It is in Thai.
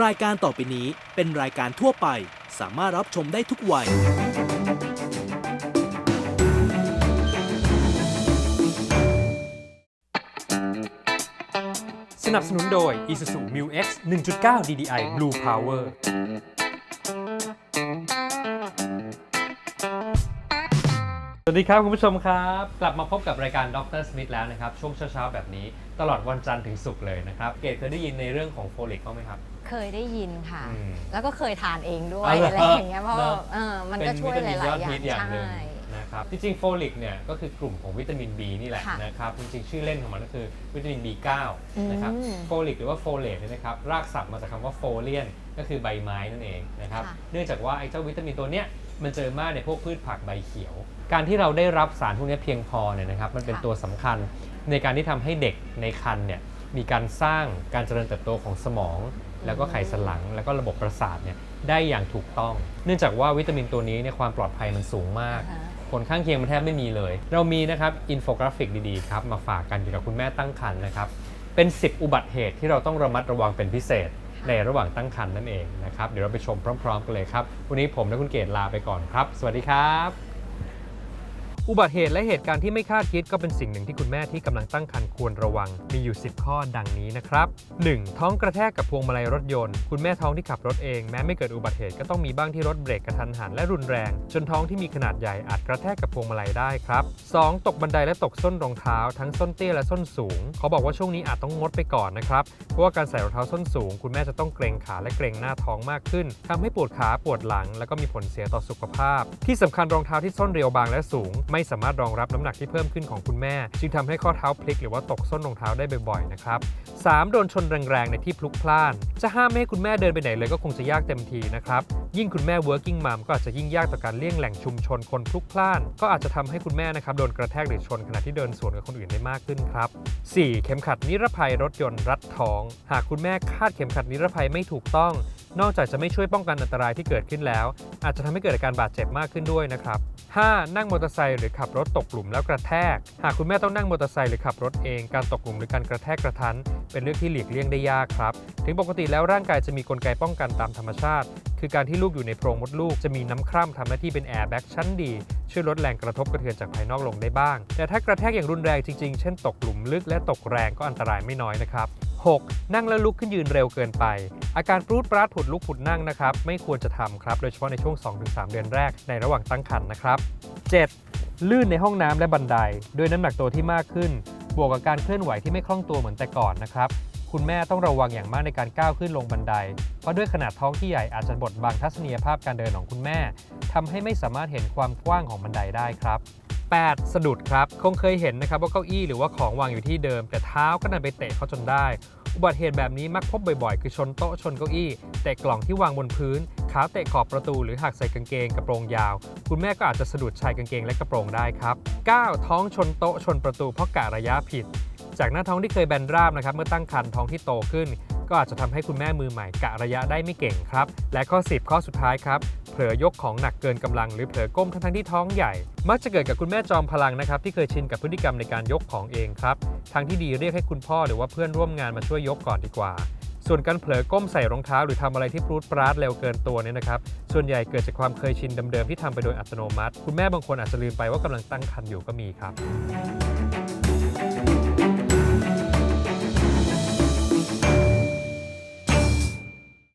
รายการต่อไปนี้เป็นรายการทั่วไป สามารถรับชมได้ทุกวัย สนับสนุนโดย Isuzu Mu X 1.9 DDI Blue Power สวัสดีครับ คุณผู้ชมครับ กลับมาพบกับรายการดรสมิธแล้วนะครับ ช่วงเช้าๆ แบบนี้ตลอดวันจันทร์ถึงศุกร์เลยนะครับ เกดเคยได้ยินในเรื่องของโฟลิกบ้างไหมครับ เคยได้ยินค่ะ อืมแล้วก็เคยทานเองด้วอ๋ยอเหรออะไรอย่างเงี้ยเพราะเนว่าอะ เออมันก็ช่วยหลาย ๆ อย่างฮิตอย่างหนึ่งใช่ นะครับจริงๆโฟลิกเนี่ยก็คือกลุ่มของวิตามิน B นี่แหละค่ะนะครับจริงๆชื่อเล่นของมันก็คือวิตามิน B9 นะครับอืมโฟลิกหรือว่าโฟเลตเนี่ยนะครับรากศัพท์มาจากคำว่าโฟเลียนก็คือใบไม้นั่นเองนะครับค่ะเนื่องจากว่าไอ้เจ้าวิตามินตัวเนี้ยมันเจอมากในพวกพืชผักใบเขียว การที่เราได้รับสารพวกนี้เพียงพอเนี่ยนะครับมันเป็นตัวสำคัญในการที่ทำให้เด็กในครรภ์เนี่ยมีการสร้างการเจริญเติบโตของสมอง แล้วก็ไขสันหลัง แล้วก็ระบบประสาทเนี่ยได้อย่างถูกต้อง เนื่องจากว่าวิตามินตัวนี้เนี่ยความปลอดภัยมันสูงมาก อ่าฮะ ผลข้างเคียงมันแทบไม่มีเลย เรามีนะครับอินโฟกราฟิกดีๆครับมาฝากกันเกี่ยวกับคุณแม่ตั้งครรภ์นะครับ เป็น 10 อุบัติเหตุที่เราต้องระมัดระวังเป็นพิเศษ ในระหว่างตั้งครรภ์นั่นเองนะครับ เดี๋ยวเราไปชมพร้อม ๆ กันเลยครับ วันนี้ผมและคุณเกดลาไปก่อนครับ สวัสดีครับ อุบัติเหตุและเหตุการณ์ที่ไม่คาดคิดก็เป็นสิ่งหนึ่งที่คุณแม่ที่กำลังตั้งครรภ์ควรระวัง มีอยู่ 10 ข้อดังนี้นะครับ 1. ท้องกระแทกกับพวงมาลัยรถยนต์ คุณแม่ท้องที่ขับรถเองแม้ไม่เกิดอุบัติเหตุก็ต้องมีบ้างที่รถเบรกกระทันหันและรุนแรง จนท้องที่มีขนาดใหญ่อาจกระแทกกับพวงมาลัยได้ครับ 2. ตกบันไดและตกส้นรองเท้า ทั้งส้นเตี้ยและส้นสูง เขาบอกว่าช่วงนี้อาจต้องงดไปก่อนนะครับ เพราะว่าการใส่รองเท้าส้นสูง คุณแม่จะต้องเกรงขาและเกรงหน้าท้องมากขึ้นทำให้ปวดขาปวดหลัง แล้วก็มีผลเสียต่อสุขภาพ ที่สำคัญรองเท้าที่ส้นเรียวบางและสูงไม่สามารถรองรับน้ำหนักที่เพิ่มขึ้นของคุณแม่ จึงทำให้ข้อเท้าพลิกหรือว่าตกส้นรองเท้าได้บ่อยๆนะครับ 3. โดนชนแรงๆในที่พลุกพล่าน จะห้ามไม่ให้คุณแม่เดินไปไหนเลยก็คงจะยากเต็มทีนะครับยิ่งคุณแม่ working mom ก็อาจจะยิ่งยากต่อการเลี่ยงแหล่งชุมชนคนพลุกพล่าน ก็อาจจะทำให้คุณแม่นะครับโดนกระแทกหรือชนขณะที่เดินสวนกับคนอื่นได้มากขึ้นครับ 4. เข็มขัดนิรภัยรถยนต์รัดท้อง หากคุณแม่คาดเข็มขัดนิรภัยไม่ถูกต้อง นอกจากจะไม่ช่วยป้องกันอันตรายที่เกิดขึ้นแล้ว อาจจะทำให้เกิดอาการบาดเจ็บมากขึ้นด้วยนะครับ 5. นั่งมอเตอร์ไซค์หรือขับรถตกหลุมแล้วกระแทก หากคุณแม่ต้องนั่งมอเตอร์ไซค์หรือขับรถเองการตกหลุมหรือการกระแทกกระทัน เป็นเรื่องที่หลีกเลี่ยงได้ยากครับ ถึงปกติแล้วร่างกายจะมีกลไกป้องกันตามธรรมชาติ คือการที่ลูกอยู่ในโพรงมดลูกจะมีน้ำคร่ำทำหน้าที่เป็นแอร์แบ็กชั้นดีช่วยลดแรงกระทบกระเทือนจากภายนอกลงได้บ้าง แต่ถ้ากระแทกอย่างรุนแรงจริงๆ เช่นตกหลุมลึกและตกแรงก็อันตรายไม่น้อยนะครับ 6. นั่งแล้วลุกขึ้นยืนเร็วเกินไป อาการปรูดปราดผุดลุกผุดนั่งนะครับไม่ควรจะทำครับ โดยเฉพาะในช่วง 2-3 เดือนแรกในระหว่างตั้งครรภ์นะครับ 7. ลื่นในห้องน้ำและบันได ด้วยน้ำหนักตัวที่มากขึ้น บวกกับการเคลื่อนไหวที่ไม่คล่องตัวเหมือนแต่ก่อนนะครับคุณแม่ต้องระวังอย่างมากในการก้าวขึ้นลงบันได เพราะด้วยขนาดท้องที่ใหญ่อาจจะบดบังทัศนียภาพการเดินของคุณแม่ทำให้ไม่สามารถเห็นความกว้างของบันไดได้ครับ 8. สะดุดครับ คงเคยเห็นนะครับว่าเก้าอี้หรือว่าของวางอยู่ที่เดิม แต่เท้าก็ดันไปเตะเขาจนได้ อุบัติเหตุแบบนี้มักพบบ่อยๆ คือชนโต๊ะชนเก้าอี้เตะกล่องที่วางบนพื้นขาเตะขอบประตูหรือหักใส่กางเกงกระโปรงยาว คุณแม่ก็อาจจะสะดุดชายกางเกงและกระโปรงได้ครับ 9. ท้องชนโต๊ะชนประตูเพราะกะระยะผิด จากหน้าท้องที่เคยแบนราบนะครับเมื่อตั้งครรภ์ท้องที่โตขึ้น ก็อาจจะทำให้คุณแม่มือใหม่กะระยะได้ไม่เก่งครับ และข้อ 10 ข้อสุดท้ายครับเผลอยกของหนักเกินกำลังหรือเผลอก้มทั้งที่ท้องใหญ่ มักจะเกิดกับคุณแม่จอมพลังนะครับที่เคยชินกับพฤติกรรมในการยกของเองครับทางที่ดีเรียกให้คุณพ่อหรือว่าเพื่อนร่วมงานมาช่วยยกก่อนดีกว่า ส่วนการเผลอก้มใส่รองเท้า หรือทำอะไรที่ปรูดปราดเร็วเกินตัวเนี่ยนะครับส่วนใหญ่เกิดจากความเคยชินเดิมๆที่ทำไปโดยอัตโนมัติ คุณแม่บางคนอาจจะลืมไปว่ากำลังตั้งครรภ์อยู่ก็มีครับ